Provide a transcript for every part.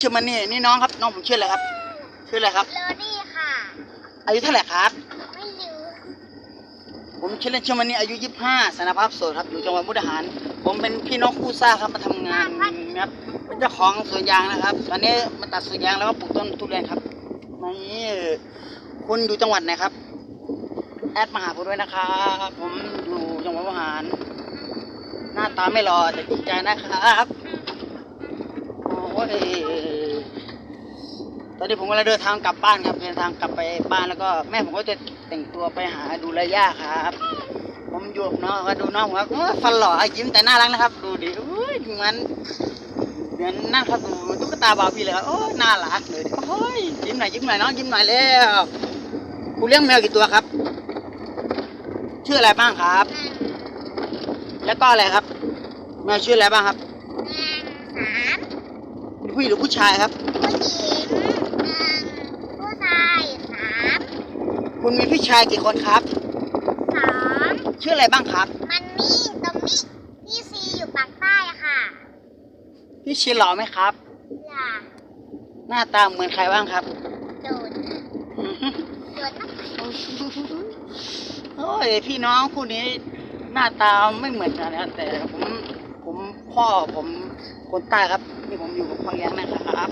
ชื่อมันนี่นี่น้องครับน้องผมชื่ออะไรครับ ชื่ออะไรครับโรดี้ค่ะ อายุเท่าไหร่ครับ ไม่รู้ผมชื่อเล่นชื่อมันนี่อายุยี่สิบห้าสารภาพโสดครับอยู่จังหวัดมุกดาหาร ผมเป็นพี่น้องคู่ซ่าครับมาทำงานนะครับเป็นเจ้าของสวนยางนะครับ ตอนนี้มาตัดสวนยางแล้วก็ปลูกต้นทุเรียนครับนี่คุณอยู่จังหวัดไหนครับ แอดมาหาผมด้วยนะครับผมอยู่จังหวัดมุกดาหาร หน้าตาไม่หล่อแต่จริงใจนะครับโอ้ ยตอนนี้ผมกำลังเดินทางกลับบ้านครับเดินทางกลับไปบ้านแล้วก็แม่ผมก็จะแต่งตัวไปหาดูแลย่าครับ ผมอยู่กับน้องก็ดูน้องผมครับเอ้ยฟันหล่อยิ้มแต่น่ารักนะครับ ดูดิอุ้ยเหมือนเหมือนนั่นครับดูเหมือนตุ๊กตาบาร์บี้เลยครับโอ้ยน่ารักเลยโอ้ยยิ้มหน่อยยิ้มหน่อยน้องยิ้มหน่อยแล้วคุณเลี้ยงแมวกี่ตัวครับ ชื่ออะไรบ้างครับ แล้วก็อะไรครับ แมวชื่ออะไรบ้างครับ นางสาม เป็น ผู้หญิงหรือผู้ชายครับ ผู้หญิงหนึ่งผู้ชายสามคุณมีพี่ชายกี่คนครับ สองชื่ออะไรบ้างครับ มันนี่ตรงนี้พี่ซีอยู่ปากใต้อะค่ะพี่ชีหล่อไหมครับอย่าหน้าตาเหมือนใครบ้างครับ โดดโดดนะโอ้ยพี่น้องคู่นี้ หน้าตาไม่เหมือนกันนะแต่ผม ผมพ่อผมคนใต้ครับนี่ผมอยู่กับพ่อเลี้ยงนะครับ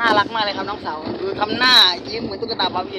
น่ารักมากเลยครับน้องสาวดูทำหน้ายิ้มเหมือนตุ๊กตาบาร์บี้